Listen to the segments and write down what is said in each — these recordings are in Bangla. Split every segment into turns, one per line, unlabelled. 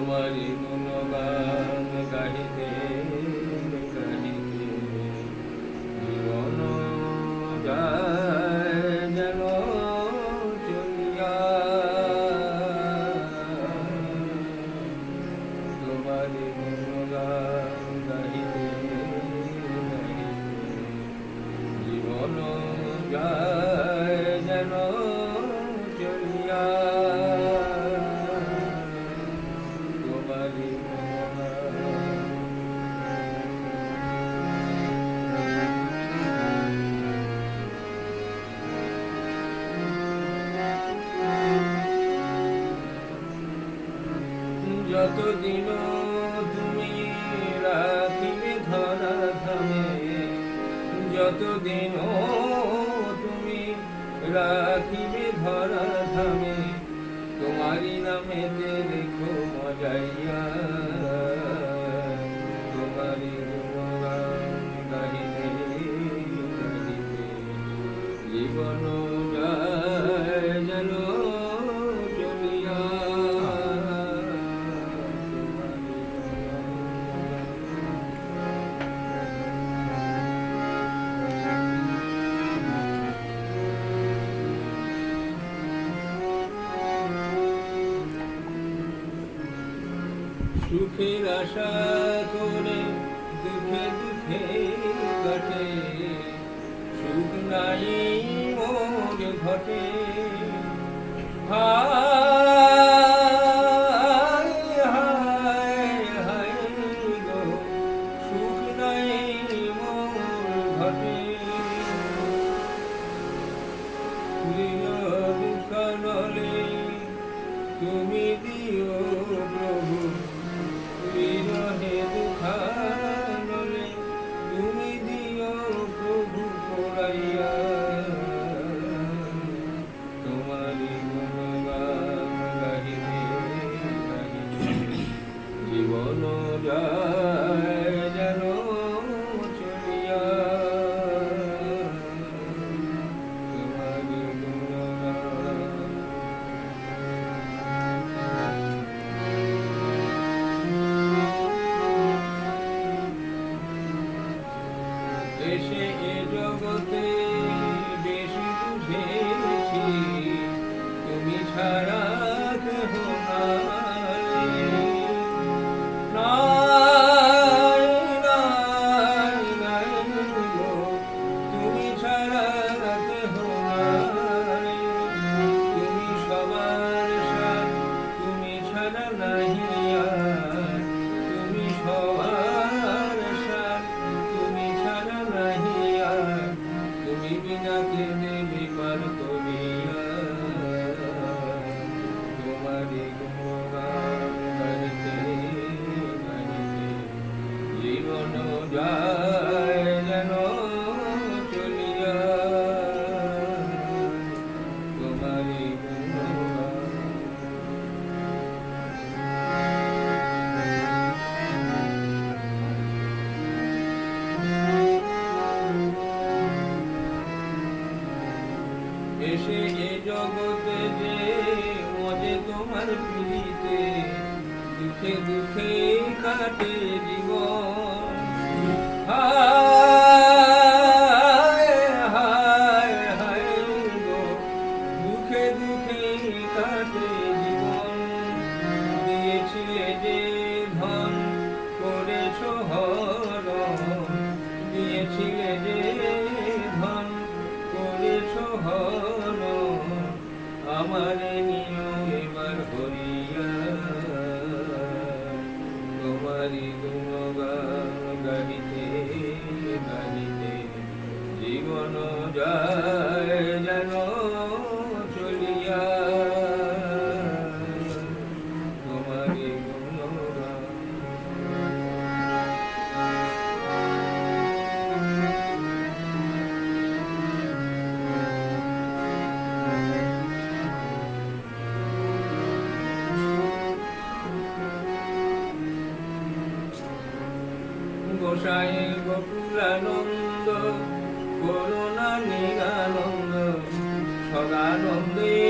তোমারি গুণগান গাহিতে গাহিতে জীবন যায় যতদিন তুমি রাখিবে ধরা ধামে যতদিন তুমি রাখিবে ধরা ধামে তোমারি নামে দেখো মজাইয়া সুখের আশা করে দুঃখে দুঃখে কাটে সুখ নাই এসে এ জগতে যে মজে তোমার পিড়িতে দুঃখে দুঃখে কাটে জীবন। হায় হায় হায় দুঃখে দুঃখে কাটে জীবন। দিয়েছিলে যে ধন, করেছ হরণ দিয়েছিলে যে ধন, করেছ হরণ আমার গোসাই গোকুলানন্দ করুণা নিরানন্দ সদানন্দে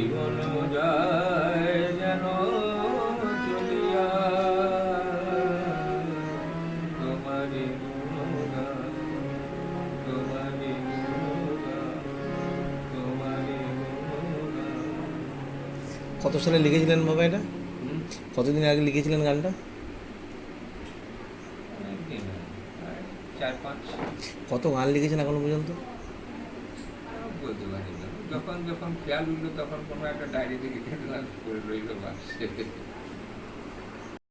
জীবন যায় যেন চলিয়া। তোমারি তোমারি তোমারি
কত সালে লিখেছিলেন বাবা এটা? কতদিন আগে লিখেছিলেন গানটা? কত গান লিখেছেন এখনও পর্যন্ত?
যখন যখন খেয়াল উঠল তখন কোনো একটা ডায়েরিতে লিখে দিলাম করে রইল বাস